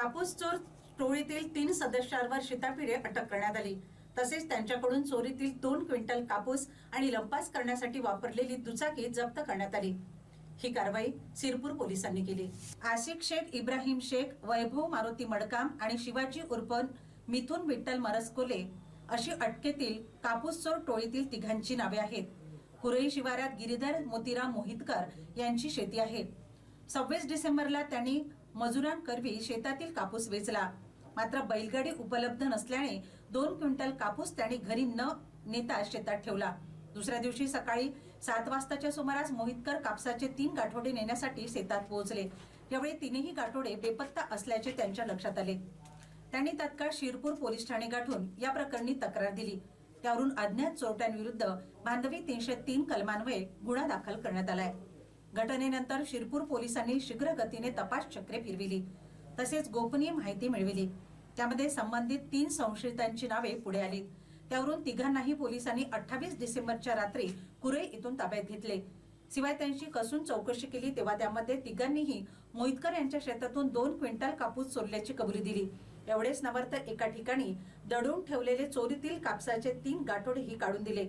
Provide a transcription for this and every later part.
कापूस चोर टोळीतील तीन सदस्यांवर शितापिढे अटक करण्यात आली. तसेच त्यांच्याकडून चोरीतील दोन क्विंटल कापूस आणि लंपास करण्यासाठी वापरलेली दुचाकी जप्त करण्यात आली. ही कारवाई सिरपूर पोलिसांनी केली. आशिक शेख इब्राहिम शेख वैभव मारुती मडकाम आणि शिवाजी उर्फ मिथुन विठ्ठल मरसकोले अशी अटकेतील कापूस चोर टोळीतील तिघांची नावे आहेत. कुरई शिवारात गिरीधर मोतीराम मोहितकर यांची शेती आहे. सव्वीस डिसेंबरला त्यांनी मजुरांकरवी शेतातील कापूस वेचला. मात्र बैलगाडी उपलब्ध नसल्याने दोन क्विंटल कापूस त्यांनी घरी न नेता शेतात ठेवला. दुसऱ्या दिवशी सकाळी सात वाजताच्या सुमारास मोहितकर कापसाचे तीन गाठोडे नेण्यासाठी शेतात पोहोचले. यावेळी तीनही गाठोडे बेपत्ता असल्याचे त्यांच्या लक्षात आले. त्यांनी तत्काळ शिरपूर पोलीस ठाणे गाठून या प्रकरणी तक्रार दिली. त्यावरून अज्ञात चोरट्यांविरुद्ध बांधवी तीनशे तीन कलमान्वये गुन्हा दाखल करण्यात आलाय. घटनेनंतर शिरपूर पोलिसांनी शीघ्र गतीने तपास चक्रे फिरविली. तसेच गोपनीय माहिती मिळविली. त्यामध्ये संबंधित तीन संशयितांची नावे पुढे आली. त्यावरून तिघांनाही पोलिसांनी अठ्ठावीस डिसेंबरच्या रात्री कुरे इथून ताब्यात घेतले. शिवाय त्यांची कसून चौकशी केली तेव्हा त्यामध्ये तिघांनीही मोहितकर यांच्या शेतातून दोन क्विंटल कापूस चोरल्याची कबुली दिली. एवढेच नव्हे तर एका ठिकाणी दडून ठेवलेले चोरीतील कापसाचे तीन गाठोडेही काढून दिले.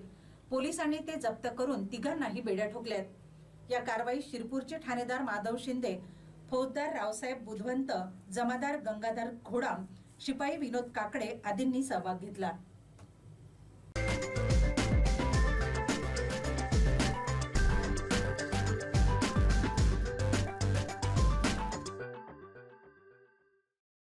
पोलिसांनी ते जप्त करून तिघांनाही बेड्या ठोकल्यात. या कारवाईत शिरपूरचे ठाणेदार माधव शिंदे फौजदार रावसाहेब बुधवंत जमादार गंगाधर घोडाम शिपाई विनोद काकडे आदींनी सहभाग घेतला.